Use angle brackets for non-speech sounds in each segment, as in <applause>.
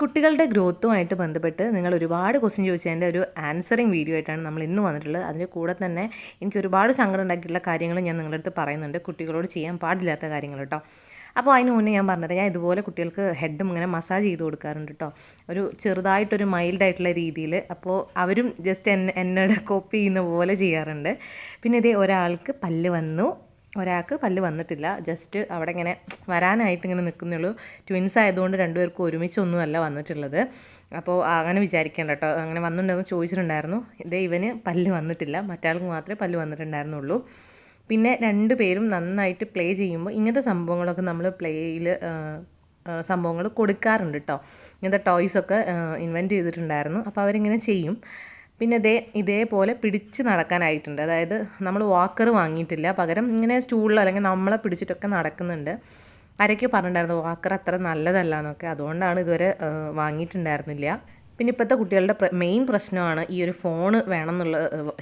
കുട്ടികളുടെ ഗ്രോത്തുമായിട്ട് ബന്ധപ്പെട്ട് നിങ്ങൾ ഒരുപാട് ക്വസ്റ്റ്യൻ ചോദിച്ചതിന്റെ ഒരു ആൻസറിങ് വീഡിയോ ആയിട്ടാണ് നമ്മൾ ഇന്ന് വന്നിട്ടുള്ളത്. അതിന്റെ കൂടെ തന്നെ എനിക്ക് ഒരുപാട് സങ്കടം ഉണ്ടാക്കിയിട്ടുള്ള കാര്യങ്ങൾ ഞാൻ നിങ്ങളുടെ അടുത്ത് പറയുന്നുണ്ട്. കുട്ടികളോട് ചെയ്യാൻ പാടില്ലാത്ത കാര്യങ്ങൾ കേട്ടോ. അപ്പോൾ അതിന് മുന്നേ ഞാൻ പറഞ്ഞത് ഞാൻ ഇതുപോലെ കുട്ടികൾക്ക് ഹെഡും ഇങ്ങനെ മസാജ് ചെയ്ത് കൊടുക്കാറുണ്ട് കേട്ടോ. ഒരു ചെറുതായിട്ടൊരു മൈൽഡായിട്ടുള്ള രീതിയിൽ അപ്പോൾ അവരും ജസ്റ്റ് എന്നെ എന്നോട് കോപ്പി ചെയ്യുന്ന പോലെ ചെയ്യാറുണ്ട്. പിന്നെ ഇതേ ഒരാൾക്ക് പല്ല് വന്നു. ഒരാൾക്ക് പല്ല് വന്നിട്ടില്ല. ജസ്റ്റ് അവിടെ ഇങ്ങനെ വരാനായിട്ട് ഇങ്ങനെ നിൽക്കുന്നുള്ളൂ. ട്വിൻസ് ആയതുകൊണ്ട് രണ്ടുപേർക്കും ഒരുമിച്ചൊന്നുമല്ല വന്നിട്ടുള്ളത്. അപ്പോൾ അങ്ങനെ വിചാരിക്കേണ്ട കേട്ടോ. അങ്ങനെ വന്നിട്ടുണ്ടെന്ന് ചോദിച്ചിട്ടുണ്ടായിരുന്നു. ഇതേ ഇവന് പല്ല് വന്നിട്ടില്ല. മറ്റാൾക്ക് മാത്രമേ പല്ല് വന്നിട്ടുണ്ടായിരുന്നുള്ളൂ. പിന്നെ രണ്ട് പേരും നന്നായിട്ട് പ്ലേ ചെയ്യുമ്പോൾ ഇങ്ങനത്തെ സംഭവങ്ങളൊക്കെ നമ്മൾ പ്ലേയിൽ സംഭവങ്ങൾ കൊടുക്കാറുണ്ട് കേട്ടോ. ഇങ്ങനത്തെ ടോയ്സൊക്കെ ഇൻവെന്റ് ചെയ്തിട്ടുണ്ടായിരുന്നു. അപ്പോൾ അവരിങ്ങനെ ചെയ്യും. പിന്നെ ഇതേ ഇതേപോലെ പിടിച്ച് നടക്കാനായിട്ടുണ്ട്. അതായത് നമ്മൾ വാക്കർ വാങ്ങിയിട്ടില്ല. പകരം ഇങ്ങനെ സ്റ്റൂളിൽ അല്ലെങ്കിൽ നമ്മളെ പിടിച്ചിട്ടൊക്കെ നടക്കുന്നുണ്ട്. ആരൊക്കെ പറഞ്ഞിട്ടുണ്ടായിരുന്നു വാക്കർ അത്ര നല്ലതല്ല എന്നൊക്കെ അതുകൊണ്ടാണ് ഇതുവരെ വാങ്ങിയിട്ടുണ്ടായിരുന്നില്ല. പിന്നെ ഇപ്പോഴത്തെ കുട്ടികളുടെ മെയിൻ പ്രശ്നമാണ് ഈ ഒരു ഫോണ് വേണം എന്നുള്ള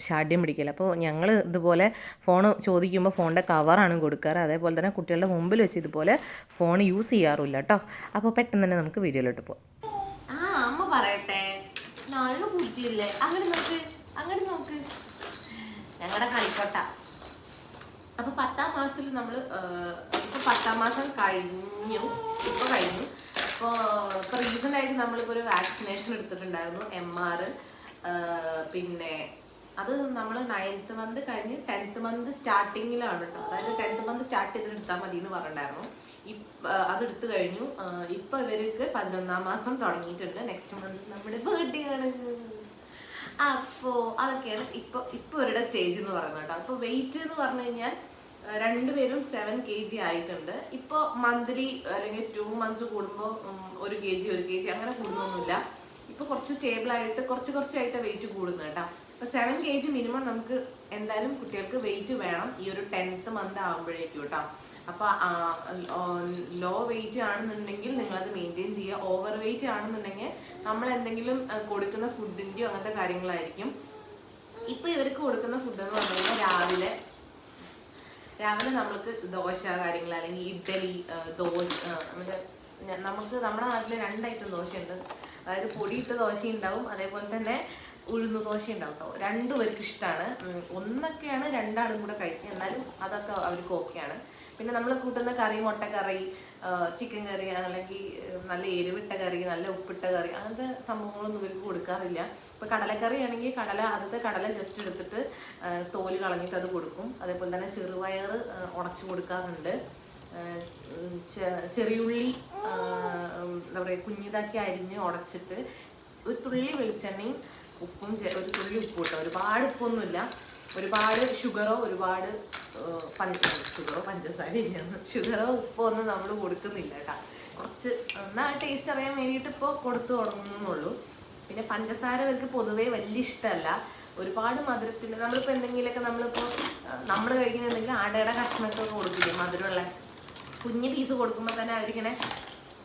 ഷാഢ്യം പിടിക്കൽ അപ്പോൾ ഞങ്ങൾ ഇതുപോലെ ഫോൺ ചോദിക്കുമ്പോൾ ഫോണിന്റെ കവറാണ് കൊടുക്കാറ്. അതേപോലെ തന്നെ കുട്ടികളുടെ മുമ്പിൽ വെച്ച് ഇതുപോലെ ഫോൺ യൂസ് ചെയ്യാറില്ല കേട്ടോ അപ്പോൾ പെട്ടെന്ന് തന്നെ നമുക്ക് വീഡിയോയിലോട്ട് പോകാം നല്ല കുറ്റിയില്ലേ അങ്ങനെ നോക്ക് അങ്ങനെ നോക്ക്. ഞങ്ങളുടെ കളിക്കോട്ട. അപ്പൊ പത്താം മാസത്തിൽ നമ്മൾ ഇപ്പൊ പത്താം മാസം കഴിഞ്ഞു ഇപ്പൊ കഴിഞ്ഞു. ഇപ്പൊ ഇപ്പൊ റീസെന്റ് ആയിട്ട് നമ്മളിപ്പോ ഒരു വാക്സിനേഷൻ എടുത്തിട്ടുണ്ടായിരുന്നു എം ആർ പിന്നെ അത് നമ്മൾ നയൻത്ത് മന്ത് കഴിഞ്ഞ് ടെൻത്ത് മന്ത് സ്റ്റാർട്ടിങ്ങിലാണ് കേട്ടോ അതായത് ടെൻത്ത് മന്ത് സ്റ്റാർട്ട് ചെയ്തിട്ട് എടുത്താൽ മതി എന്ന് പറഞ്ഞിട്ടുണ്ടായിരുന്നു ഇപ്പം അതെടുത്തു കഴിഞ്ഞു. ഇപ്പം ഇപ്പൊ ഇവർക്ക് പതിനൊന്നാം മാസം തുടങ്ങിയിട്ടുണ്ട്. നെക്സ്റ്റ് മന്ത് നമ്മുടെ ബർത്ത്ഡേ ആണ്. അപ്പോ അതൊക്കെയാണ് ഇപ്പൊ ഇപ്പൊ ഇവരുടെ സ്റ്റേജ് എന്ന് പറയുന്നത് കേട്ടോ. അപ്പൊ വെയിറ്റ് എന്ന് പറഞ്ഞു കഴിഞ്ഞാൽ രണ്ടുപേരും സെവൻ കെ ജി ആയിട്ടുണ്ട്. ഇപ്പോൾ മന്ത്ലി അല്ലെങ്കിൽ ടു മന്ത്സ് കൂടുമ്പോൾ ഒരു കെ ജി ഒരു കെ ജി അങ്ങനെ കൂടുന്നൊന്നുമില്ല. ഇപ്പൊ കുറച്ച് സ്റ്റേബിൾ ആയിട്ട് കുറച്ച് കുറച്ചായിട്ട് വെയിറ്റ് കൂടുന്നു കേട്ടോ. അപ്പൊ സെവൻ കെ ജി മിനിമം നമുക്ക് എന്തായാലും കുട്ടികൾക്ക് വെയിറ്റ് വേണം ഈ ഒരു ടെൻത്ത് മന്ത് ആകുമ്പോഴേക്കും കേട്ടോ. അപ്പൊ ലോ വെയിറ്റ് ആണെന്നുണ്ടെങ്കിൽ നിങ്ങളത് മെയിന്റെയിൻ ചെയ്യുക. ഓവർ വെയിറ്റ് ആണെന്നുണ്ടെങ്കിൽ നമ്മൾ എന്തെങ്കിലും കൊടുക്കുന്ന ഫുഡിന്റെയോ അങ്ങനത്തെ കാര്യങ്ങളായിരിക്കും. ഇപ്പൊ ഇവർക്ക് കൊടുക്കുന്ന ഫുഡ് എന്ന് പറഞ്ഞു കഴിഞ്ഞാൽ രാവിലെ രാവിലെ നമ്മൾക്ക് ദോശ കാര്യങ്ങൾ അല്ലെങ്കിൽ ഇഡ്ഡലി ദോശ നമുക്ക് നമ്മുടെ നാട്ടിൽ രണ്ട് ഐറ്റം ദോശയുണ്ട്. അതായത് പൊടിയിട്ട ദോശ ഉണ്ടാവും അതേപോലെ തന്നെ ഉഴുന്ന് ദോശ ഉണ്ടാവും കേട്ടോ രണ്ടുപേർക്ക് ഇഷ്ടമാണ് ഒന്നൊക്കെയാണ് രണ്ടാളും കൂടെ കഴിക്കുക. എന്നാലും അതൊക്കെ അവർക്ക് ഓക്കെയാണ്. പിന്നെ നമ്മൾ കൂട്ടുന്ന കറി മുട്ടക്കറി ചിക്കൻ കറി അല്ലെങ്കിൽ നല്ല എരിവിട്ട കറി നല്ല ഉപ്പിട്ട കറി അങ്ങനത്തെ സംഭവങ്ങളൊന്നും ഇവർക്ക് കൊടുക്കാറില്ല. ഇപ്പം കടലക്കറി ആണെങ്കിൽ കടല ആദ്യത്തെ കടല ജസ്റ്റ് എടുത്തിട്ട് തോൽ കളഞ്ഞിട്ട് അത് കൊടുക്കും. അതേപോലെ തന്നെ ചെറുവയർ ഉടച്ചു കൊടുക്കാറുണ്ട്. ചെറിയുള്ളി എന്താ പറയുക കുഞ്ഞിതാക്കി അരിഞ്ഞ് ഉടച്ചിട്ട് ഒരു തുള്ളി വെളിച്ചെണ്ണയും ഉപ്പും ഒരു തുള്ളി ഉപ്പ് കിട്ടും ഒരുപാട് ഉപ്പൊന്നുമില്ല. ഒരുപാട് ഷുഗറോ ഒരുപാട് പഞ്ചസാര ഷുഗറോ പഞ്ചസാര ഇല്ലെന്ന് ഷുഗറോ ഉപ്പോ ഒന്നും നമ്മൾ കൊടുക്കുന്നില്ല കേട്ടോ. കുറച്ച് എന്നാൽ ടേസ്റ്റ് അറിയാൻ വേണ്ടിയിട്ട് ഇപ്പോൾ കൊടുത്തു തുടങ്ങുന്നുള്ളൂ. പിന്നെ പഞ്ചസാര ഇവർക്ക് പൊതുവേ വലിയ ഇഷ്ടമല്ല. ഒരുപാട് മധുരത്തിന് നമ്മളിപ്പോൾ എന്തെങ്കിലുമൊക്കെ നമ്മളിപ്പോൾ നമ്മൾ കഴിക്കുന്ന എന്തെങ്കിലും ആടയുടെ കഷ്ണമൊക്കെ കൊടുക്കില്ലേ? മധുരമുള്ള കുഞ്ഞ് പീസ് കൊടുക്കുമ്പോൾ തന്നെ അവരിങ്ങനെ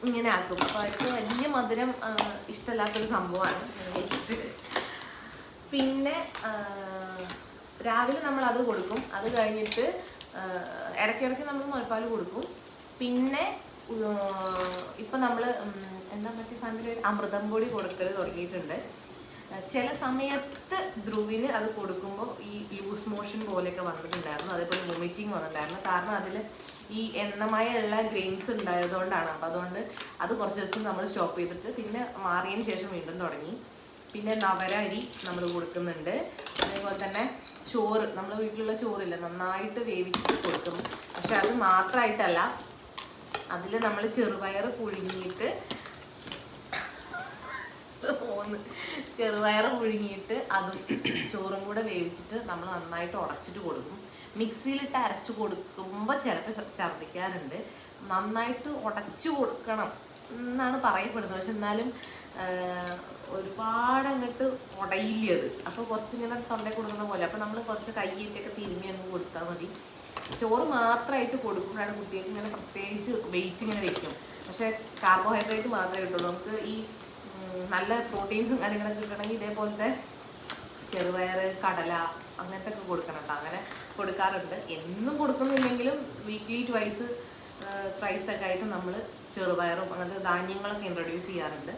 ഇങ്ങനെ ആക്കും. അപ്പോൾ അവർക്ക് വലിയ മധുരം ഇഷ്ടമല്ലാത്തൊരു സംഭവമാണ്. പിന്നെ രാവിലെ നമ്മൾ അത് കൊടുക്കും. അത് കഴിഞ്ഞിട്ട് ഇടയ്ക്കിടയ്ക്ക് നമ്മൾ മുലപ്പാൽ കൊടുക്കും. പിന്നെ ഇപ്പം നമ്മൾ എന്താ പറ്റിയ സാധനം അമൃതം പൊടി കൊടുക്കൽ തുടങ്ങിയിട്ടുണ്ട്. ചില സമയത്ത് ധ്രുവിന് അത് കൊടുക്കുമ്പോൾ ഈ ലൂസ് മോഷൻ പോലെയൊക്കെ വന്നിട്ടുണ്ടായിരുന്നു. അതേപോലെ വൊമിറ്റിംഗ് വന്നിട്ടുണ്ടായിരുന്നു. കാരണം അതിൽ ഈ എണ്ണമയുള്ള ഗ്രെയിൻസ് ഉണ്ടായതുകൊണ്ടാണ്. അപ്പോൾ അതുകൊണ്ട് അത് കുറച്ച് ദിവസം നമ്മൾ സ്റ്റോപ്പ് ചെയ്തിട്ട് പിന്നെ മാറിയതിന് ശേഷം വീണ്ടും തുടങ്ങി. പിന്നെ നവര അരി നമ്മൾ കൊടുക്കുന്നുണ്ട്. അതേപോലെ തന്നെ ചോറ് നമ്മൾ വീട്ടിലുള്ള ചോറില്ല നന്നായിട്ട് വേവിച്ചിട്ട് കൊടുക്കും. പക്ഷെ അത് മാത്രമായിട്ടല്ല അതിൽ നമ്മൾ ചെറുപയർ പുഴുങ്ങിയിട്ട് പോന്ന് ചെറുപയർ പുഴുങ്ങിയിട്ട് അതും ചോറും കൂടെ വേവിച്ചിട്ട് നമ്മൾ നന്നായിട്ട് ഉടച്ചിട്ട് കൊടുക്കും. മിക്സിയിലിട്ട് അരച്ച് കൊടുക്കുമ്പോൾ ചിലപ്പോൾ ഛർദ്ദിക്കാറുണ്ട്. നന്നായിട്ട് ഉടച്ചു കൊടുക്കണം എന്നാണ് പറയപ്പെടുന്നത്. പക്ഷെ എന്നാലും ഒരുപാട് അങ്ങോട്ട് ഉടയില്ല അത് അപ്പോൾ കുറച്ചിങ്ങനെ തൊണ്ടയിൽ കൊടുക്കുന്ന പോലെ. അപ്പോൾ നമ്മൾ കുറച്ച് കയ്യേറ്റൊക്കെ തിരുമ്മി അങ്ങ് കൊടുത്താൽ മതി. ചോറ് മാത്രമായിട്ട് കൊടുക്കുമ്പോഴാണ് കുട്ടികൾക്ക് ഇങ്ങനെ പ്രത്യേകിച്ച് വെയിറ്റ് ഇങ്ങനെ വെക്കും പക്ഷേ കാർബോഹൈഡ്രേറ്റ് മാത്രമേ കിട്ടുള്ളൂ. നമുക്ക് ഈ നല്ല പ്രോട്ടീൻസും കാര്യങ്ങളൊക്കെ കിട്ടണമെങ്കിൽ ഇതേപോലത്തെ ചെറുപയർ കടല അങ്ങനത്തെ ഒക്കെ കൊടുക്കണം അങ്ങനെ കൊടുക്കാറുണ്ട്. എന്നും കൊടുക്കുന്നില്ലെങ്കിലും വീക്ക്ലി ട്വൈസ് പ്രൈസൊക്കെ ആയിട്ട് നമ്മൾ ചെറുപയറും അങ്ങനത്തെ ധാന്യങ്ങളൊക്കെ ഇൻട്രൊഡ്യൂസ് ചെയ്യാറുണ്ട്.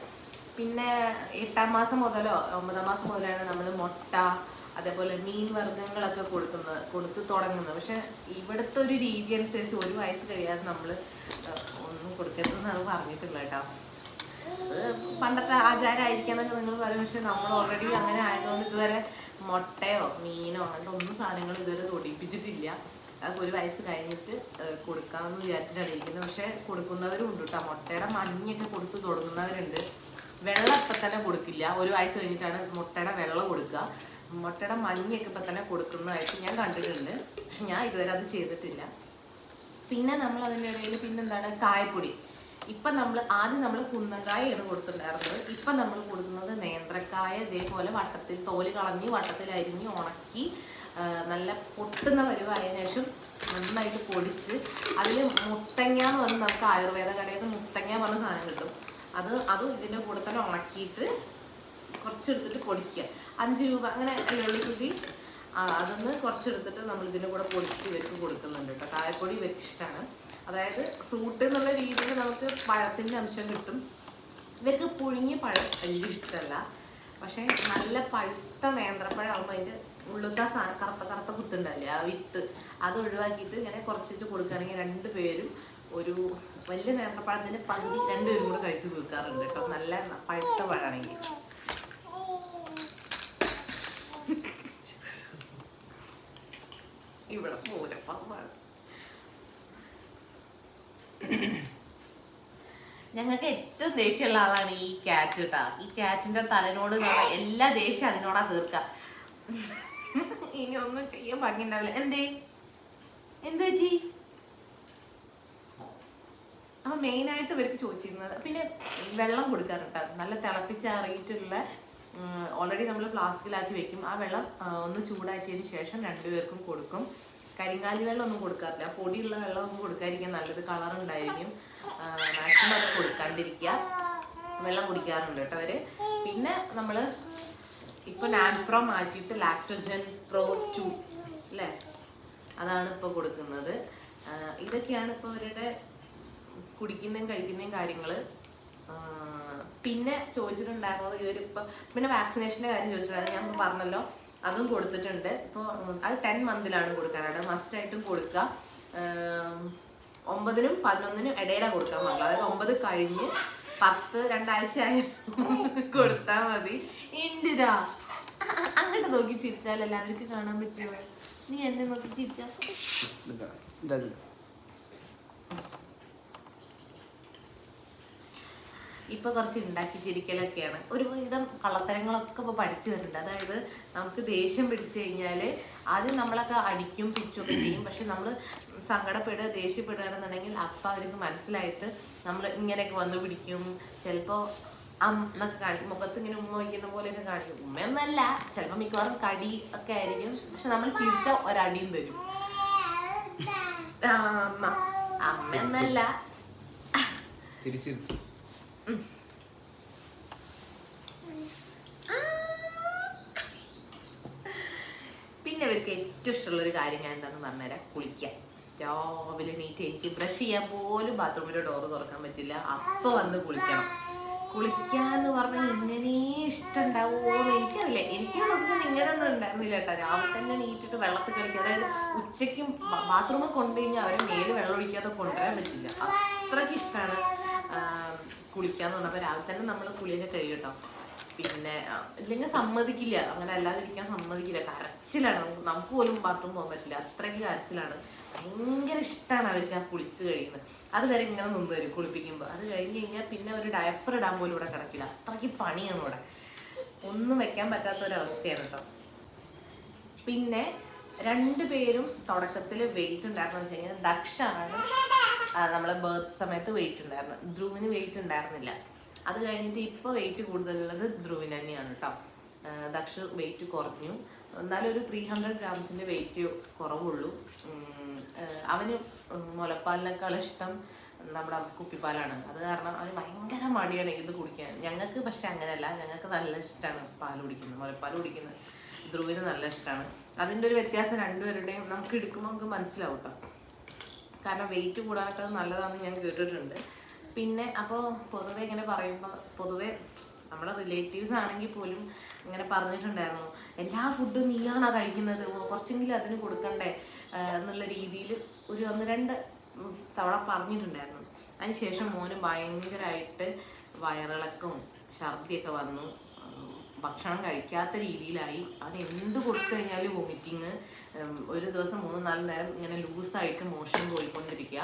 പിന്നെ എട്ടാം മാസം മുതലോ ഒമ്പതാം മാസം മുതലാണ് നമ്മൾ മുട്ട അതേപോലെ മീൻ വർഗങ്ങളൊക്കെ കൊടുക്കുന്നത് കൊടുത്ത് തുടങ്ങുന്നത്. പക്ഷെ ഇവിടുത്തെ ഒരു രീതി അനുസരിച്ച് ഒരു വയസ്സ് കഴിയാതെ നമ്മൾ ഒന്നും കൊടുക്കരുതെന്നാണ് പറഞ്ഞിട്ടുള്ളത് കേട്ടോ. പണ്ടത്തെ ആചാരമായിരിക്കാം എന്നൊക്കെ നിങ്ങൾ പറയും. പക്ഷെ നമ്മൾ ഓൾറെഡി അങ്ങനെ ആയതുകൊണ്ട് ഇതുവരെ മുട്ടയോ മീനോ അങ്ങനത്തെ ഒന്നും സാധനങ്ങൾ ഇതുവരെ തൊടിപ്പിച്ചിട്ടില്ല അതൊക്കെ ഒരു വയസ്സ് കഴിഞ്ഞിട്ട് കൊടുക്കാമെന്ന് വിചാരിച്ചിട്ടാണ് ഇരിക്കുന്നത്. പക്ഷെ കൊടുക്കുന്നവരും ഉണ്ട് കേട്ടോ. മുട്ടയുടെ മഞ്ഞൊക്കെ കൊടുത്ത് തുടങ്ങുന്നവരുണ്ട്. വെള്ളം ഇപ്പം തന്നെ കൊടുക്കില്ല. ഒരു വയസ്സ് കഴിഞ്ഞിട്ടാണ് മുട്ടയുടെ വെള്ളം കൊടുക്കുക. മുട്ടയുടെ മഞ്ഞയൊക്കെ ഇപ്പം തന്നെ കൊടുക്കുന്നതായിട്ട് ഞാൻ കണ്ടിട്ടുണ്ട്. പക്ഷെ ഞാൻ ഇതുവരെ അത് ചെയ്തിട്ടില്ല. പിന്നെ നമ്മൾ അതിന്റെ ഇടയിൽ പിന്നെന്താണ് കായപ്പൊടി. ഇപ്പം നമ്മൾ ആദ്യം നമ്മൾ കുന്നങ്കായാണ് കൊടുത്തിട്ടുണ്ടായിരുന്നത്. ഇപ്പം നമ്മൾ കൊടുക്കുന്നത് നേന്ത്രക്കായ ഇതേപോലെ വട്ടത്തിൽ തോൽ കളഞ്ഞ് വട്ടത്തിൽ അരിഞ്ഞ് ഉണക്കി നല്ല പൊട്ടുന്ന വരുവായതിനു ശേഷം നന്നായിട്ട് പൊടിച്ച് അതിൽ മുത്തങ്ങ എന്ന് പറഞ്ഞ് നമുക്ക് ആയുർവേദ കടയിൽ നിന്ന് മുത്തങ്ങ പറഞ്ഞ സാധനം കിട്ടും. അത് അതും ഇതിന്റെ കൂടെ തന്നെ ഉണക്കിയിട്ട് കുറച്ചെടുത്തിട്ട് പൊടിക്കുക. അഞ്ച് രൂപ അങ്ങനെ എള്ളുകുതി അതൊന്ന് കുറച്ചെടുത്തിട്ട് നമ്മൾ ഇതിന്റെ കൂടെ പൊടിച്ചിട്ട് ഇവർക്ക് കൊടുക്കുന്നുണ്ട് കേട്ടോ. കായപ്പൊടി ഇവർക്ക് ഇഷ്ടമാണ് അതായത് ഫ്രൂട്ട് എന്നുള്ള രീതിയിൽ നമുക്ക് പഴത്തിന്റെ അംശം കിട്ടും. ഇവർക്ക് പുഴുങ്ങിയ പഴം വലിയ ഇഷ്ടമല്ല. പക്ഷേ നല്ല പഴുത്ത നേന്ത്രപ്പഴം ആകുമ്പോൾ അതിന്റെ ഉള്ളിലത്തെ ആ സാധനം കറുത്ത കറുത്ത കുത്തുണ്ടാവില്ലേ ആ വിത്ത് അത് ഒഴിവാക്കിയിട്ട് ഇങ്ങനെ കുറച്ച് വെച്ച് കൊടുക്കുകയാണെങ്കിൽ രണ്ട് പേരും ഒരു വലിയ നേന്ത്രപ്പഴത്തിന്റെ പകുതി രണ്ടുപേരും കൂടെ കഴിച്ചു തീർക്കാറുണ്ട് കേട്ടോ. നല്ല പഴുത്ത പഴമാണെങ്കിൽ. ഇവിടെ പൂരപ്പമാണ് ഞങ്ങൾക്ക് ഏറ്റവും ദേഷ്യമുള്ള ആളാണ് ഈ ക്യാറ്റ് കേട്ടാ ഈ ക്യാറ്റിന്റെ തലനോട് എല്ലാ ദേഷ്യം അതിനോടാ തീർക്ക. ഇനി ഒന്നും ചെയ്യാൻ ഭംഗിണ്ടാവില്ല എന്തേ? എന്ത് പറ്റി? അപ്പൊ മെയിൻ ആയിട്ട് ഇവർക്ക് ചോദിച്ചിരുന്നത്. പിന്നെ വെള്ളം കൊടുക്കാറുണ്ട് നല്ല തിളപ്പിച്ചാറിയിട്ടുള്ള ഓൾറെഡി നമ്മൾ ഫ്ലാസ്കിലാക്കി വെക്കും. ആ വെള്ളം ഒന്ന് ചൂടാക്കിയതിന് ശേഷം രണ്ടുപേർക്കും കൊടുക്കും. കരിങ്കാലി വെള്ളം ഒന്നും കൊടുക്കാറില്ല. പൊടിയുള്ള വെള്ളം ഒന്നും കൊടുക്കാതിരിക്കാൻ നല്ലത് കളർ ഉണ്ടായിരിക്കും. മാക്സിമം അത് കൊടുക്കാണ്ടിരിക്കുക. വെള്ളം കുടിക്കാറുണ്ട് കേട്ടോ അവർ. പിന്നെ നമ്മൾ ഇപ്പൊ നാൻപ്രോ മാറ്റിയിട്ട് ലാക്ടോജൻ പ്രോ ടു അല്ലേ? അതാണ് ഇപ്പൊ കൊടുക്കുന്നത്. ഇതൊക്കെയാണ് ഇപ്പോൾ അവരുടെ കുടിക്കുന്നതും കഴിക്കുന്നതും കാര്യങ്ങൾ പിന്നെ ചോദിച്ചിട്ടുണ്ടായിരുന്നത് ഇവരിപ്പോൾ പിന്നെ വാക്സിനേഷന്റെ കാര്യം ചോദിച്ചിട്ടുണ്ടായിരുന്നു. ഞാൻ പറഞ്ഞല്ലോ. അതും കൊടുത്തിട്ടുണ്ട്. ഇപ്പോൾ അത് ടെൻ മന്തിലാണ് കൊടുക്കാനായിട്ട്. മസ്റ്റായിട്ടും കൊടുക്കുക ഒമ്പതിനും പതിനൊന്നിനും ഇടയിലാണ് കൊടുക്കാൻ പാടില്ല അതായത് ഒമ്പത് കഴിഞ്ഞ് പത്ത് രണ്ടാഴ്ച കൊടുത്താൽ മതി. എന്തിനാ? അങ്ങോട്ട് നോക്കി ചിരിച്ചാൽ എല്ലാവർക്കും കാണാൻ പറ്റുമോ? നീ എന്നെ നോക്കി ചിരിച്ചാ ഇതാ, ഇതാ ഇത്. ഇപ്പൊ കുറച്ച് ഉണ്ടാക്കി ചിരിക്കലൊക്കെയാണ് ഒരുവിധം കള്ളത്തരങ്ങളൊക്കെ ഇപ്പൊ പഠിച്ചു വരുന്നുണ്ട്. അതായത് നമുക്ക് ദേഷ്യം പിടിച്ചു കഴിഞ്ഞാൽ ആദ്യം നമ്മളൊക്കെ അടിക്കും പിടിച്ചൊക്കെ ചെയ്യും. പക്ഷെ നമ്മൾ സങ്കടപ്പെടുക ദേഷ്യപ്പെടുകയാണെന്നുണ്ടെങ്കിൽ അപ്പം അവർക്ക് മനസ്സിലായിട്ട് നമ്മൾ ഇങ്ങനെയൊക്കെ വന്ന് പിടിക്കും. ചിലപ്പോൾ എന്നൊക്കെ കാണിക്കും. മുഖത്ത് ഇങ്ങനെ ഉമ്മ വയ്ക്കുന്ന പോലെയൊക്കെ കാണിക്കും. ഉമ്മയൊന്നല്ല. ചിലപ്പോൾ മിക്കവാറും കടി ഒക്കെ ആയിരിക്കും. പക്ഷെ നമ്മൾ ചിരിച്ച ഒരടിയും തരും. അമ്മ. അമ്മയൊന്നല്ല. തിരിച്ചിരുത്തി. പിന്നെ ഇവർക്ക് ഏറ്റവും ഇഷ്ടമുള്ള ഒരു കാര്യം ഞാൻ എന്താന്ന് പറഞ്ഞുതരാം. കുളിക്കാൻ രാവിലെ നീറ്റ് എനിക്ക് ബ്രഷ് ചെയ്യാൻ പോലും ബാത്റൂമിന്റെ ഡോറ് തുറക്കാൻ പറ്റില്ല. അപ്പൊ വന്ന് കുളിക്കണം. കുളിക്കാന്ന് പറഞ്ഞാൽ ഇങ്ങനെ ഇഷ്ടമുണ്ടാവുമോ എന്ന് എനിക്കറിയില്ല. എനിക്ക് നോക്കുമ്പോൾ ഇങ്ങനെയൊന്നും ഉണ്ടായിരുന്നില്ല കേട്ടോ. രാവിലെ തന്നെ നീറ്റിട്ട് വെള്ളത്തിൽ കളിക്കുക. അതായത് ഉച്ചയ്ക്കും ബാത്റൂമിൽ കൊണ്ടുകഴിഞ്ഞാൽ അവരെ മേൽ വെള്ളം ഒഴിക്കാതെ കൊണ്ടുവരാൻ പറ്റില്ല. അത്രയ്ക്ക് ഇഷ്ടമാണ് കുളിക്കാന്ന് പറഞ്ഞപ്പോൾ രാവിലെ തന്നെ നമ്മൾ കുളിയൊക്കെ കഴിയട്ടോ പിന്നെ ഇല്ലെങ്കിൽ സമ്മതിക്കില്ല. അങ്ങനെ അല്ലാതിരിക്കാൻ സമ്മതിക്കില്ല. കരച്ചിലാണ്. നമുക്ക് പോലും ബാത്റൂം പോകാൻ പറ്റില്ല. അത്രയ്ക്ക് കരച്ചിലാണ്. ഭയങ്കര ഇഷ്ടമാണ് അവർക്ക് ആ കുളിച്ച് കഴിയുന്നത് അത് വരെ ഇങ്ങനെ നിന്ന് വരും കുളിപ്പിക്കുമ്പോൾ അത് കഴിഞ്ഞ് കഴിഞ്ഞാൽ പിന്നെ ഒരു ഡയപ്പർ ഇടാൻ പോലും ഇവിടെ കിടക്കില്ല. അത്രയ്ക്ക് പണിയാണ് ഇവിടെ. ഒന്നും വെക്കാൻ പറ്റാത്ത ഒരവസ്ഥയാണ് കേട്ടോ. പിന്നെ രണ്ടു പേരും തുടക്കത്തിൽ വെയിറ്റ് ഉണ്ടായിരുന്നു വെച്ച് കഴിഞ്ഞാൽ ദക്ഷാണ് നമ്മളെ ബർത്ത് സമയത്ത് വെയിറ്റ് ഉണ്ടായിരുന്നത്. ധ്രുവിന് വെയിറ്റ് ഉണ്ടായിരുന്നില്ല. അത് കഴിഞ്ഞിട്ട് ഇപ്പോൾ വെയിറ്റ് കൂടുതലുള്ളത് ധ്രുവിന് തന്നെയാണ് കേട്ടോ ദക്ഷ വെയിറ്റ് കുറഞ്ഞു. എന്നാലും ഒരു ത്രീ ഹൺഡ്രഡ് ഗ്രാംസിന്റെ വെയിറ്റ് കുറവുള്ളൂ. അവന് മുലപ്പാലിനേക്കാൾ ഇഷ്ടം നമ്മുടെ കുപ്പിപ്പാലാണ്. അത് കാരണം അവന് ഭയങ്കര മടിയാണ് ഇത് കുടിക്കാൻ. ഞങ്ങൾക്ക് പക്ഷെ അങ്ങനെയല്ല. ഞങ്ങൾക്ക് നല്ല ഇഷ്ടമാണ് പാൽ കുടിക്കുന്നത് മുലപ്പാൽ കുടിക്കുന്നത്. ധ്രുവിന് നല്ല ഇഷ്ടമാണ്. അതിന്റെ ഒരു വ്യത്യാസം രണ്ടുപേരുടെയും നമുക്ക് എടുക്കുമ്പോൾ നമുക്ക് മനസ്സിലാവും കേട്ടോ കാരണം വെയിറ്റ് കൂടാനൊക്കെ നല്ലതാണെന്ന് ഞാൻ കേട്ടിട്ടുണ്ട്. പിന്നെ അപ്പോൾ പൊതുവെ ഇങ്ങനെ പറയുമ്പോൾ പൊതുവെ നമ്മുടെ റിലേറ്റീവ്സ് ആണെങ്കിൽ പോലും ഇങ്ങനെ പറഞ്ഞിട്ടുണ്ടായിരുന്നു എല്ലാ ഫുഡും നീയാണോ കഴിക്കുന്നത്? കുറച്ചെങ്കിലും അതിന് കൊടുക്കണ്ടേ? എന്നുള്ള രീതിയിൽ ഒരു ഒന്ന് രണ്ട് തവണ പറഞ്ഞിട്ടുണ്ടായിരുന്നു. അതിനുശേഷം മോന് ഭയങ്കരമായിട്ട് വയറിളക്കവും ഛർദിയൊക്കെ വന്നു. ഭക്ഷണം കഴിക്കാത്ത രീതിയിലായി. അവൻ എന്ത് കൊടുത്തു കഴിഞ്ഞാലും വൊമിറ്റിങ് ഒരു ദിവസം മൂന്ന് നാല് നേരം ഇങ്ങനെ ലൂസായിട്ട് മോഷൻ പോയിക്കൊണ്ടിരിക്കുക.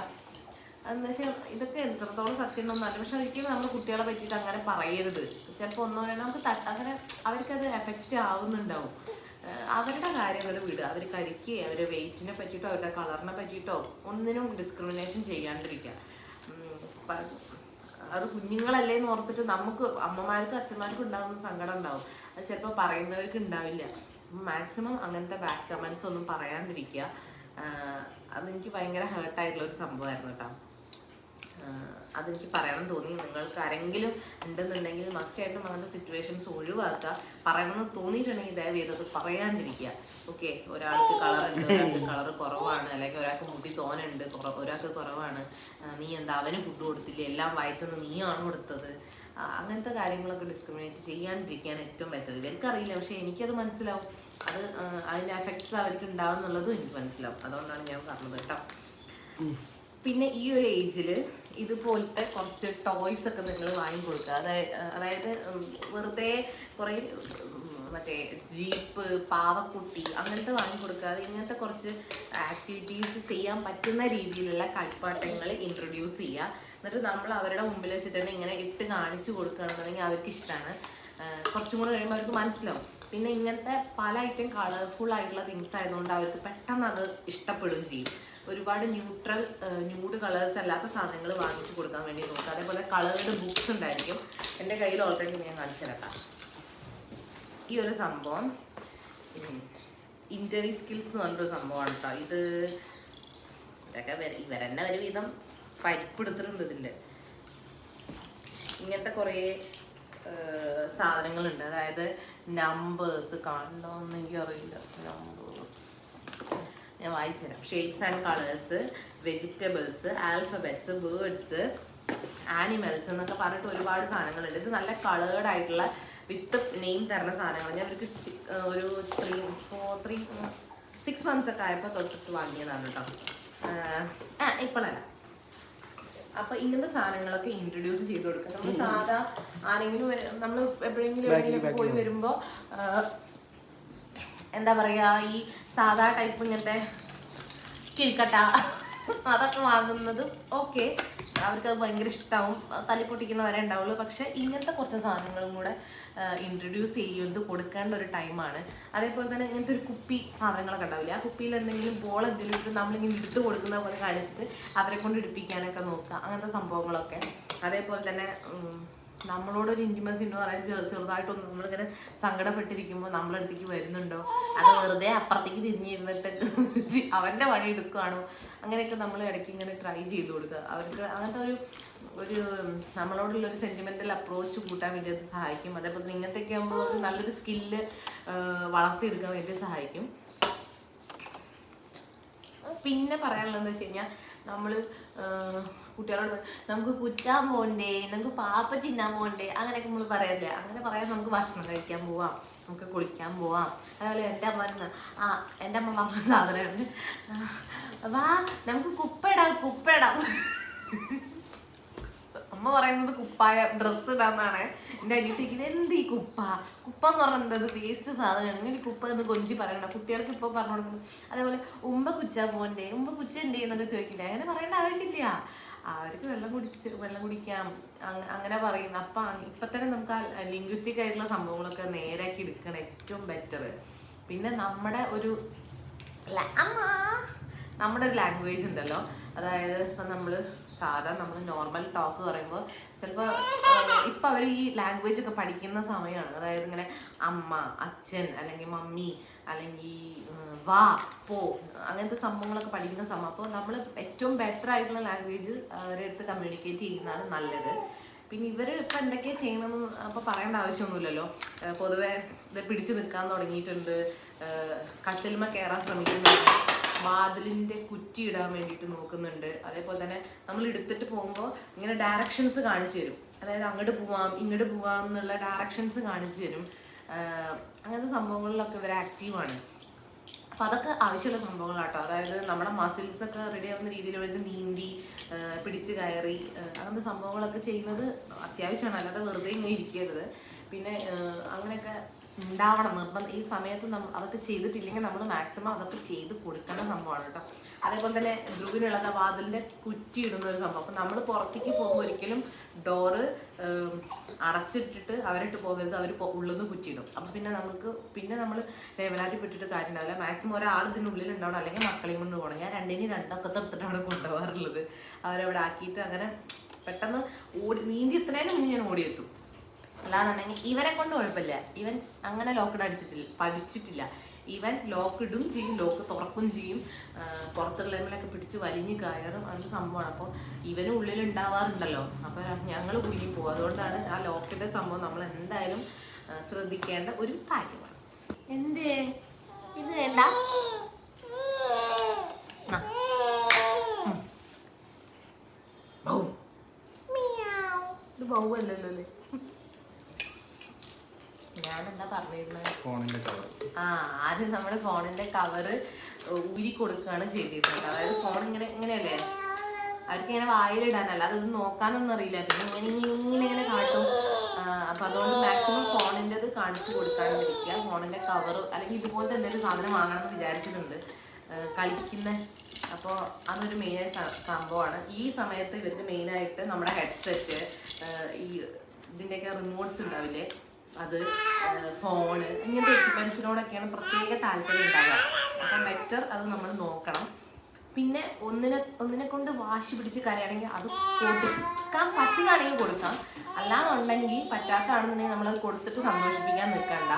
എന്ന് വെച്ചാൽ ഇതൊക്കെ എത്രത്തോളം സത്യം എന്നൊന്നല്ല പക്ഷെ ഒരിക്കലും നമ്മൾ കുട്ടികളെ പറ്റിയിട്ട് അങ്ങനെ പറയരുത്. ചിലപ്പോൾ ഒന്നോ രണ്ടോ നമുക്ക് അങ്ങനെ അവർക്കത് എഫക്റ്റ് ആവുന്നുണ്ടാവും. അവരുടെ കാര്യങ്ങൾ വിടുക. അവർ കഴിക്കുക അവരുടെ വെയിറ്റിനെ പറ്റിയിട്ടോ അവരുടെ കളറിനെ പറ്റിയിട്ടോ ഒന്നിനും ഡിസ്ക്രിമിനേഷൻ ചെയ്യാണ്ടിരിക്കുക. അത് കുഞ്ഞുങ്ങളല്ലേ എന്ന് ഓർത്തിട്ട് നമുക്ക് അമ്മമാർക്കും അച്ഛന്മാർക്കും ഉണ്ടാകുന്ന സങ്കടം ഉണ്ടാവും. അത് ചിലപ്പോൾ പറയുന്നവർക്ക് ഉണ്ടാവില്ല. മാക്സിമം അങ്ങനത്തെ ബാക്ക് കമൻസ് ഒന്നും പറയാണ്ടിരിക്കുക. അതെനിക്ക് ഭയങ്കര ഹേർട്ടായിട്ടുള്ള ഒരു സംഭവമായിരുന്നു കേട്ടോ. അതെനിക്ക് പറയണം തോന്നി. നിങ്ങൾക്ക് ആരെങ്കിലും ഉണ്ടെന്നുണ്ടെങ്കിൽ മസ്റ്റ് ആയിട്ടും അങ്ങനത്തെ സിറ്റുവേഷൻസ് ഒഴിവാക്കുക. പറയണമെന്ന് തോന്നിയിട്ടുണ്ടെങ്കിൽ ദയവ് അത് പറയാണ്ടിരിക്കുക. ഓക്കെ ഒരാൾക്ക് കളർ ഉണ്ട് ഒരാൾക്ക് കളർ കുറവാണ്. അല്ലെങ്കിൽ ഒരാൾക്ക് മുടി തോനുണ്ട് ഒരാൾക്ക് കുറവാണ്. നീ എന്താ അവന് ഫുഡ് കൊടുത്തില്ല? എല്ലാം വയറ്റുന്ന നീയാണ് കൊടുത്തത്. അങ്ങനത്തെ കാര്യങ്ങളൊക്കെ ഡിസ്ക്രിമിനേറ്റ് ചെയ്യാണ്ടിരിക്കുകയാണ് ഏറ്റവും ബെറ്റർ ഇവർക്കറിയില്ല പക്ഷേ എനിക്കത് മനസ്സിലാവും. അത് അതിന്റെ എഫക്ട്സ് അവർക്ക് ഉണ്ടാവും എന്നുള്ളതും എനിക്ക് മനസ്സിലാവും. അതുകൊണ്ടാണ് ഞാൻ പറഞ്ഞത് കേട്ടോ. പിന്നെ ഈ ഒരു ഏജിൽ ഇതുപോലത്തെ കുറച്ച് ടോയ്സ് ഒക്കെ നിങ്ങൾ വാങ്ങിക്കൊടുക്കുക അതായത് അതായത് വെറുതെ കുറേ മറ്റേ ജീപ്പ് പാവക്കുട്ടി അങ്ങനത്തെ വാങ്ങിക്കൊടുക്കാതെ ഇങ്ങനത്തെ കുറച്ച് ആക്ടിവിറ്റീസ് ചെയ്യാൻ പറ്റുന്ന രീതിയിലുള്ള കളിപ്പാട്ടങ്ങൾ ഇൻട്രൊഡ്യൂസ് ചെയ്യുക. എന്നിട്ട് നമ്മൾ അവരുടെ മുമ്പിൽ വെച്ചിട്ട് തന്നെ ഇങ്ങനെ ഇട്ട് കാണിച്ചു കൊടുക്കുകയാണെന്നുണ്ടെങ്കിൽ അവർക്ക് ഇഷ്ടമാണ്. കുറച്ചും കൂടെ കഴിയുമ്പോൾ അവർക്ക് മനസ്സിലാവും. പിന്നെ ഇങ്ങനത്തെ പല ഐറ്റം കളർഫുൾ ആയിട്ടുള്ള തിങ്സ് ആയതുകൊണ്ട് അവർക്ക് പെട്ടെന്ന് അത് ഇഷ്ടപ്പെടുകയും ചെയ്യും. ഒരുപാട് ന്യൂട്രൽ ന്യൂഡ് കളേഴ്സ് അല്ലാത്ത സാധനങ്ങൾ വാങ്ങിച്ചു കൊടുക്കാൻ വേണ്ടി നോക്കുക. അതേപോലെ കളേർഡ് ബുക്സ് ഉണ്ടായിരിക്കും. എന്റെ കയ്യിൽ ഓൾറെഡി ഞാൻ കാണിച്ചു തരാം ഈ ഒരു സംഭവം ഇന്ററി സ്കിൽസ് എന്ന് പറഞ്ഞൊരു സംഭവമാണ് കേട്ടോ ഇത് ഇതൊക്കെ വര- ഇവരെന്നെ ഒരു വിധം പരിപ്പെടുത്തിട്ടുണ്ട് ഇതിന്റെ. ഇങ്ങനത്തെ കുറേ സാധനങ്ങളുണ്ട്. അതായത് നമ്പേഴ്സ് കാണണമെന്നെനിക്ക് അറിയില്ല നമ്പേഴ്സ് ഞാൻ വായിച്ചു തരാം shapes and colours vegetables alphabets birds animals എന്നൊക്കെ പറഞ്ഞിട്ട് ഒരുപാട് സാധനങ്ങളുണ്ട്. ഇത് നല്ല കളേർഡ് ആയിട്ടുള്ള വിത്ത് നെയിം തരുന്ന സാധനങ്ങൾ. ഞാൻ അവർക്ക് ഒരു three four three six months ഒക്കെ ആയപ്പോൾ തൊട്ടിട്ട് വാങ്ങിയതാണ് കേട്ടോ ആ ഇപ്പോഴല്ല അപ്പൊ ഇങ്ങനത്തെ സാധനങ്ങളൊക്കെ ഇൻട്രൊഡ്യൂസ് ചെയ്ത് കൊടുക്കുക നമ്മൾ സാധാ ആരെങ്കിലും നമ്മൾ എപ്പോഴെങ്കിലും എവിടെയെങ്കിലും പോയി വരുമ്പോൾ എന്താ പറയാ ഈ സാധാ ടൈപ്പ് ഇങ്ങനത്തെ കിഴിക്കട്ട അതൊക്കെ വാങ്ങുന്നതും ഓക്കെ അവർക്ക് അത് ഭയങ്കര ഇഷ്ടമാവും തല്ലിപ്പൊട്ടിക്കുന്നവരെ ഉണ്ടാവുള്ളൂ. പക്ഷെ ഇങ്ങനത്തെ കുറച്ച് സാധനങ്ങളും കൂടെ ഇൻട്രൊഡ്യൂസ് ചെയ്ത് കൊടുക്കേണ്ട ഒരു ടൈമാണ് അതേപോലെ തന്നെ ഇങ്ങനത്തെ ഒരു കുപ്പി സാധനങ്ങളൊക്കെ ഉണ്ടാവില്ല? ആ കുപ്പിയിൽ എന്തെങ്കിലും ബോൾ എന്തെങ്കിലും ഇട്ട് നമ്മളിങ്ങനെ ഇട്ട് കൊടുക്കുന്ന പോലെ കാണിച്ചിട്ട് അവരെ കൊണ്ട് ഇടിപ്പിക്കാനൊക്കെ നോക്കുക. അങ്ങനത്തെ സംഭവങ്ങളൊക്കെ. അതേപോലെ തന്നെ നമ്മളോടൊരു ഇന്റിമസി എന്ന് പറയാൻ ചെറു ചെറുതായിട്ടൊന്നും നമ്മളിങ്ങനെ സങ്കടപ്പെട്ടിരിക്കുമ്പോൾ നമ്മളെ അടുത്തേക്ക് വരുന്നുണ്ടോ? അത് വെറുതെ അപ്പുറത്തേക്ക് തിരിഞ്ഞിരുന്നിട്ട് അവന്റെ പണി എടുക്കുകയാണോ അങ്ങനെയൊക്കെ നമ്മൾ ഇടയ്ക്ക് ഇങ്ങനെ ട്രൈ ചെയ്ത് കൊടുക്കുക. അവർക്ക് അങ്ങനത്തെ ഒരു ഒരു നമ്മളോടുള്ള ഒരു സെന്റിമെന്റൽ അപ്രോച്ച് കൂട്ടാൻ വേണ്ടി അത് സഹായിക്കും. അതേപോലെ ഇങ്ങനത്തെയൊക്കെ ആകുമ്പോൾ നല്ലൊരു സ്കില്ല് വളർത്തിയെടുക്കാൻ വേണ്ടി സഹായിക്കും. പിന്നെ പറയാനുള്ളത് വെച്ച് കഴിഞ്ഞാൽ നമ്മൾ കുട്ടികളോട് നമുക്ക് കുറ്റാൻ പോകണ്ടേ നമുക്ക് പാപ്പ ചിന്നാൻ പോകണ്ടേ അങ്ങനെയൊക്കെ നമ്മൾ പറയല്ലേ. അങ്ങനെ പറയാൻ നമുക്ക് ഭക്ഷണം കഴിക്കാൻ പോവാം നമുക്ക് കുളിക്കാൻ പോവാം. അതുപോലെ എന്റെ അമ്മ ആ എന്റെ അമ്മ പറഞ്ഞ സാധനമുണ്ട്. വാ നമുക്ക് കുപ്പയിടാം കുപ്പയിടാം അമ്മ പറയുന്നത് കുപ്പായ ഡ്രസ്സ് ഇടാന്നാണ്. എന്റെ അനിയത്തേക്ക് ഇത് എന്ത് ഈ കുപ്പ? കുപ്പ എന്ന് പറഞ്ഞാൽ അത് വേസ്റ്റ് സാധനമാണ്. ഇങ്ങനെ കുപ്പ എന്ന് കൊഞ്ചി പറയണ്ട. കുട്ടികൾക്ക് ഇപ്പോൾ പറഞ്ഞു കൊടുക്കുന്നു അതേപോലെ ഉമ്പ കുച്ച പോണ്ടേ? ഉമ്പ കുച്ച എന്തേ എന്നൊക്കെ ചോദിക്കില്ലേ. അങ്ങനെ പറയേണ്ട ആവശ്യമില്ല. അവർക്ക് വെള്ളം കുടിച്ച് വെള്ളം കുടിക്കാം അങ്ങനെ പറയുന്നു അപ്പം ഇപ്പം തന്നെ നമുക്ക് ആ ലിംഗ്വിസ്റ്റിക് ആയിട്ടുള്ള സംഭവങ്ങളൊക്കെ നേരാക്കി എടുക്കണം ഏറ്റവും ബെറ്റർ പിന്നെ നമ്മുടെ ഒരു അമ്മ! നമ്മുടെ ഒരു ലാംഗ്വേജ് ഉണ്ടല്ലോ. അതായത് ഇപ്പം നമ്മൾ സാധാ നമ്മൾ നോർമൽ ടോക്ക് പറയുമ്പോൾ ചിലപ്പോൾ ഇപ്പം അവർ ഈ ലാംഗ്വേജ് ഒക്കെ പഠിക്കുന്ന സമയമാണ് അതായത് ഇങ്ങനെ അമ്മ അച്ഛൻ അല്ലെങ്കിൽ മമ്മി അല്ലെങ്കിൽ വാ പോ അങ്ങനത്തെ സംഭവങ്ങളൊക്കെ പഠിക്കുന്ന സമയം. അപ്പോൾ നമ്മൾ ഏറ്റവും ബെറ്റർ ആയിട്ടുള്ള ലാംഗ്വേജ് അവരെ അടുത്ത് കമ്മ്യൂണിക്കേറ്റ് ചെയ്യുന്നതാണ് നല്ലത്. പിന്നെ ഇവർ ഇപ്പം എന്തൊക്കെയാണ് ചെയ്യണമെന്ന് അപ്പോൾ പറയേണ്ട ആവശ്യമൊന്നുമില്ലല്ലോ. പൊതുവേ ഇത് പിടിച്ചു നിൽക്കാൻ തുടങ്ങിയിട്ടുണ്ട്. കട്ടിലുമ കയറാൻ ശ്രമിക്കുന്നുണ്ട്. വാതിലിന്റെ കുറ്റി ഇടാൻ വേണ്ടിയിട്ട് നോക്കുന്നുണ്ട്. അതേപോലെ തന്നെ നമ്മൾ എടുത്തിട്ട് പോകുമ്പോൾ ഇങ്ങനെ ഡയറക്ഷൻസ് കാണിച്ചു തരും. അതായത് അങ്ങോട്ട് പോവാം ഇങ്ങോട്ട് പോവാം എന്നുള്ള ഡയറക്ഷൻസ് കാണിച്ചു തരും. അങ്ങനത്തെ സംഭവങ്ങളിലൊക്കെ ഇവർ ആക്റ്റീവാണ് അപ്പം അതൊക്കെ ആവശ്യമുള്ള സംഭവങ്ങളാട്ടോ. അതായത് നമ്മുടെ മസിൽസ് ഒക്കെ റെഡി ആവുന്ന രീതിയിൽ അവർക്ക് നീന്തി പിടിച്ച് കയറി അങ്ങനത്തെ സംഭവങ്ങളൊക്കെ ചെയ്യുന്നത് അത്യാവശ്യമാണ്. അല്ലാതെ വെറുതെ ഇങ്ങനെ ഇരിക്കരുത്. പിന്നെ അങ്ങനെയൊക്കെ ഉണ്ടാവണം. നിർബന്ധം. ഈ സമയത്ത് നമ്മൾ അതൊക്കെ ചെയ്തിട്ടില്ലെങ്കിൽ നമ്മൾ മാക്സിമം അതൊക്കെ ചെയ്ത് കൊടുക്കേണ്ട സംഭവമാണ് കേട്ടോ. അതേപോലെ തന്നെ ധ്രുവിനുള്ളത് വാതിലിന്റെ കുറ്റി ഇടുന്ന ഒരു സംഭവം. അപ്പം നമ്മൾ പുറത്തേക്ക് പോകുമ്പോൾ ഒരിക്കലും ഡോറ് അടച്ചിട്ടിട്ട് അവരിട്ട് പോകരുത്. അവർ ഉള്ളിൽ നിന്ന് കുറ്റിയിടും. അപ്പം പിന്നെ നമുക്ക് പിന്നെ നമ്മൾ വേവലാതിപ്പെട്ടിട്ട് കാര്യം ഉണ്ടാവില്ല മാക്സിമം ഒരാൾ ഇതിനുള്ളിൽ ഉണ്ടാവണം. അല്ലെങ്കിൽ മക്കളെയും കൊണ്ട് പോകണം. ഞാൻ രണ്ടിനും രണ്ടൊക്കെ തീർത്തിട്ടാണ് കൊണ്ടുപോകാറുള്ളത്. അവരവിടെ ആക്കിയിട്ട് അങ്ങനെ പെട്ടെന്ന് ഓടി നീന്തി എത്തുന്നതിന് മുന്നേ ഞാൻ ഓടിയെത്തും. അല്ലാന്നുണ്ടെങ്കിൽ ഇവനെ കൊണ്ട് കുഴപ്പമില്ല. ഇവൻ അങ്ങനെ ലോക്കിഡ് അടിച്ചിട്ടില്ല പഠിച്ചിട്ടില്ല. ഇവൻ ലോക്ക് ഇടും ചെയ്യും ലോക്ക് തുറക്കും ചെയ്യും. പുറത്തുള്ള പുറത്തുള്ളവരിലൊക്കെ പിടിച്ച് വലിഞ്ഞ് കയറും. അത് സംഭവമാണ്. അപ്പോൾ ഇവനും ഉള്ളിൽ ഉണ്ടാവാറുണ്ടല്ലോ. അപ്പോൾ ഞങ്ങൾ കുടുങ്ങി പോകും. അതുകൊണ്ടാണ് ആ ലോക്കിന്റെ സംഭവം നമ്മൾ എന്തായാലും ശ്രദ്ധിക്കേണ്ട ഒരു കാര്യമാണ്. എന്തേ? ഇത് വേണ്ട. ഇത് ബൗവല്ലല്ലോ അല്ലേ? പറഞ്ഞിരുന്നത് ഫോണിന്റെ കവർ ആ ആദ്യം നമ്മുടെ ഫോണിന്റെ കവറ് ഊരി കൊടുക്കുകയാണ് ചെയ്തിരുന്നത്. അതായത് ഫോൺ ഇങ്ങനെ ഇങ്ങനെയല്ലേ? അവർക്ക് ഇങ്ങനെ വായിലിടാനല്ല. അതൊന്നും നോക്കാനൊന്നും അറിയില്ല. പിന്നെ ഇങ്ങനെ ഇങ്ങനെ ഇങ്ങനെ കാട്ടും. അപ്പൊ അതുകൊണ്ട് മാക്സിമം ഫോണിന്റെത് കാണിച്ചു കൊടുക്കാണ്ടിരിക്കുക ഫോണിന്റെ കവർ അല്ലെങ്കിൽ ഇതുപോലത്തെ എന്തെങ്കിലും സാധനം വാങ്ങണമെന്ന് വിചാരിച്ചിട്ടുണ്ട്. കളിക്കുന്ന അപ്പോൾ അതൊരു മെയിൻ സംഭവമാണ്. ഈ സമയത്ത് ഇവർക്ക് മെയിനായിട്ട് നമ്മുടെ ഹെഡ്സെറ്റ് ഈ ഇതിന്റെയൊക്കെ റിമോട്ട്സ് ഉണ്ടാവില്ലേ? അത് ഫോണ് ഇങ്ങനത്തെ എക്യുപ്മെൻസിനോടൊക്കെയാണ് പ്രത്യേക താല്പര്യം ഉണ്ടാവുക. അപ്പം ബെറ്റർ അത് നമ്മൾ നോക്കണം. പിന്നെ ഒന്നിനെ ഒന്നിനെ കൊണ്ട് വാശി പിടിച്ച് കരയാണെങ്കിൽ അത് കൊടുക്കാൻ പറ്റുന്നതാണെങ്കിൽ കൊടുക്കാം. അല്ലാന്നുണ്ടെങ്കിൽ പറ്റാത്തതാണെന്നുണ്ടെങ്കിൽ നമ്മളത് കൊടുത്തിട്ട് സന്തോഷിപ്പിക്കാൻ നിൽക്കണ്ട.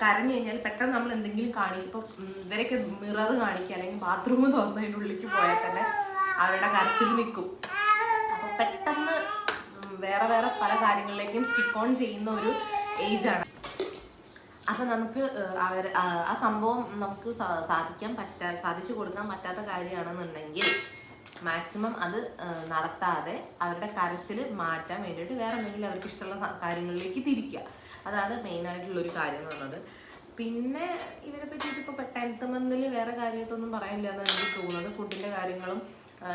കരഞ്ഞു കഴിഞ്ഞാൽ പെട്ടെന്ന് നമ്മൾ എന്തെങ്കിലും കാണിക്കും. ഇപ്പം ഇവരൊക്കെ മിറർ കാണിക്കുക അല്ലെങ്കിൽ ബാത്റൂം തുറന്നതിന്റെ ഉള്ളിലേക്ക് പോയാൽ തന്നെ അവരുടെ കരച്ചിൽ നിൽക്കും. അപ്പോൾ പെട്ടെന്ന് വേറെ വേറെ പല കാര്യങ്ങളിലേക്കും സ്റ്റിക്ക് ഓൺ ചെയ്യുന്ന ഒരു ഏജാണ്. അപ്പം നമുക്ക് അവർ ആ സംഭവം നമുക്ക് സാധിക്കാൻ പറ്റാ സാധിച്ചു കൊടുക്കാൻ പറ്റാത്ത കാര്യമാണെന്നുണ്ടെങ്കിൽ മാക്സിമം അത് നടത്താതെ അവരുടെ കരച്ചിൽ മാറ്റാൻ വേണ്ടിയിട്ട് വേറെ എന്തെങ്കിലും അവർക്ക് ഇഷ്ടമുള്ള കാര്യങ്ങളിലേക്ക് തിരിക്കുക. അതാണ് മെയിനായിട്ടുള്ളൊരു കാര്യം എന്ന് പറയുന്നത്. പിന്നെ ഇവരെ പറ്റിയിട്ട് ഇപ്പോൾ ടെൻത്ത് മന്തിൽ വേറെ കാര്യമായിട്ടൊന്നും പറയാനില്ല എന്നാണ് എനിക്ക് തോന്നുന്നത്. ഫുഡിന്റെ കാര്യങ്ങളും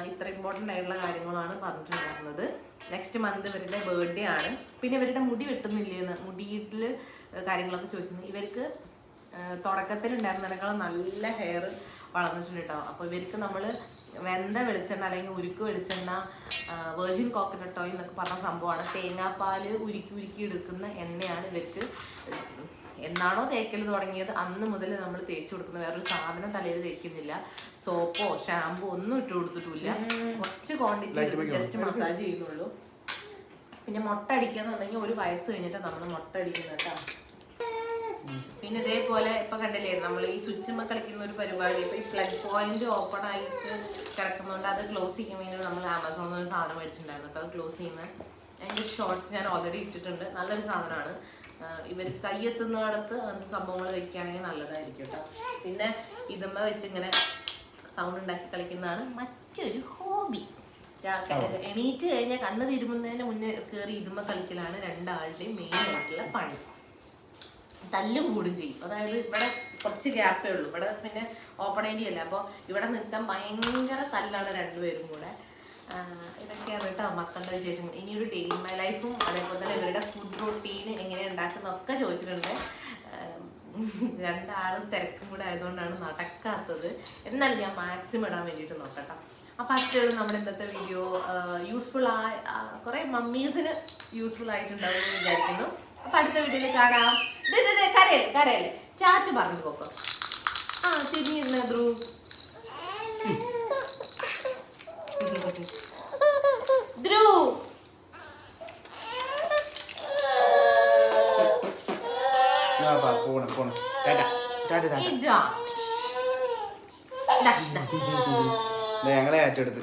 ഇത്ര ഇമ്പോർട്ടന്റ് ആയിട്ടുള്ള കാര്യങ്ങളാണ് പറഞ്ഞിട്ടുണ്ടായിരുന്നത്. നെക്സ്റ്റ് മന്ത് ഇവരുടെ ബർത്ത്ഡേ ആണ്. പിന്നെ ഇവരുടെ മുടി വെട്ടുന്നില്ലേന്ന് മുടിയിട്ടിൽ കാര്യങ്ങളൊക്കെ ചോദിച്ചിരുന്നു. ഇവർക്ക് തുടക്കത്തിലുണ്ടായിരുന്നതിനേക്കാളും നല്ല ഹെയർ വളർന്നിട്ടുണ്ട് കേട്ടോ അപ്പോൾ ഇവർക്ക് നമ്മൾ വെന്ത വെളിച്ചെണ്ണ അല്ലെങ്കിൽ ഉരുക്ക് വെളിച്ചെണ്ണ വേർജിൻ കോക്കനട്ട് ഓയിൽ എന്നൊക്കെ പറഞ്ഞ സംഭവമാണ്. തേങ്ങാപ്പാൽ ഉരുക്കി ഉരുക്കി എടുക്കുന്ന എണ്ണയാണ് ഇവർക്ക് എന്നാണോ തേക്കൽ തുടങ്ങിയത്? അന്ന് മുതൽ നമ്മൾ തേച്ച് കൊടുക്കുന്ന വേറൊരു സാധനം തലയിൽ തേക്കുന്നില്ല. സോപ്പോ ഷാമ്പോ ഒന്നും ഇട്ട് കൊടുത്തിട്ടില്ല കുറച്ച് ക്വാണ്ടിറ്റി ജസ്റ്റ് മസാജ് ചെയ്യുന്നുള്ളൂ. പിന്നെ മുട്ട അടിക്കാന്നുണ്ടെങ്കിൽ ഒരു വയസ്സ് കഴിഞ്ഞിട്ട് നമ്മൾ മുട്ട അടിക്കുന്നത് കേട്ടോ. പിന്നെ ഇതേപോലെ ഇപ്പൊ കണ്ടില്ലേ നമ്മൾ ഈ സ്വിച്ചുമ്മ കളിക്കുന്ന ഒരു പരിപാടി ഇപ്പൊ ഈ പ്ലഗ് പോയിന്റ് ഓപ്പൺ ആയിട്ട് കിടക്കുന്നതുകൊണ്ട് അത് ക്ലോസ് ചെയ്യാൻ വേണ്ടി നമ്മൾ ആമസോണിൽ ഒരു സാധനം മേടിച്ചിട്ടുണ്ടായിരുന്നു കേട്ടോ. അത് ക്ലോസ് ചെയ്യുന്ന അതിന്റെ ഷോർട്സ് ഞാൻ ഓൾറെഡി ഇട്ടിട്ടുണ്ട്. നല്ലൊരു സാധനമാണ്. ഇവർ കയ്യെത്തുന്നിടത്ത് അങ്ങനത്തെ സംഭവങ്ങൾ വെക്കുകയാണെങ്കിൽ നല്ലതായിരിക്കും കേട്ടോ. പിന്നെ ഇതുമ്മ വെച്ച് ഇങ്ങനെ സൗണ്ട് ഉണ്ടാക്കി കളിക്കുന്നതാണ് മറ്റൊരു ഹോബി എണീറ്റ് കഴിഞ്ഞാൽ കണ്ണ് തിരുമുന്നതിന് മുന്നേ കയറി ഇതുമ്മ കളിക്കലാണ് രണ്ടാളുടെയും മെയിൻ ആയിട്ടുള്ള പണി. തല്ലും കൂടും ചെയ്യും. അതായത് ഇവിടെ കുറച്ച് ഗ്യാപ്പേ ഉള്ളൂ. ഇവിടെ പിന്നെ ഓപ്പൺ ഏരിയ അല്ല? അപ്പോൾ ഇവിടെ നിൽക്കാൻ ഭയങ്കര തല്ലാണ് രണ്ടുപേരും കൂടെ. ഇതൊക്കെയാണ് കേട്ടോ മക്കളുടെ വിശേഷം. ഇനി ഒരു ഡെയിലി മൈ ലൈഫും അതേപോലെ തന്നെ ഇവരുടെ ഫുഡ് റൊട്ടീൻ എങ്ങനെ ഉണ്ടാക്കുന്നതൊക്കെ ചോദിച്ചിട്ടുണ്ട്. രണ്ടാളും തിരക്കും കൂടെ ആയതുകൊണ്ടാണ് നടക്കാത്തത്. എന്നാലും ഞാൻ മാക്സിമം ഇടാൻ വേണ്ടിയിട്ട് നോക്കട്ടോ. അപ്പോൾ അത്രയുള്ള നമ്മുടെ ഇന്നത്തെ വീഡിയോ യൂസ്ഫുൾ ആയ കുറേ മമ്മീസിന് യൂസ്ഫുൾ ആയിട്ടുണ്ടാവും എന്ന് വിചാരിക്കുന്നു. അപ്പൊ അടുത്ത വീഡിയോയിൽ കാണാം കരയല്ലേ കരയല്ലേ? ചാറ്റ് പറഞ്ഞു പോക്കോ. ആ തിരിഞ്ഞിരുന്ന ധ്രുവ്. <laughs> <laughs> ധ്രുവ്. പോണം പോണം. ടാറ്റ ടാറ്റ ടാറ്റ ഞങ്ങളെ ഏറ്റെടുത്ത്.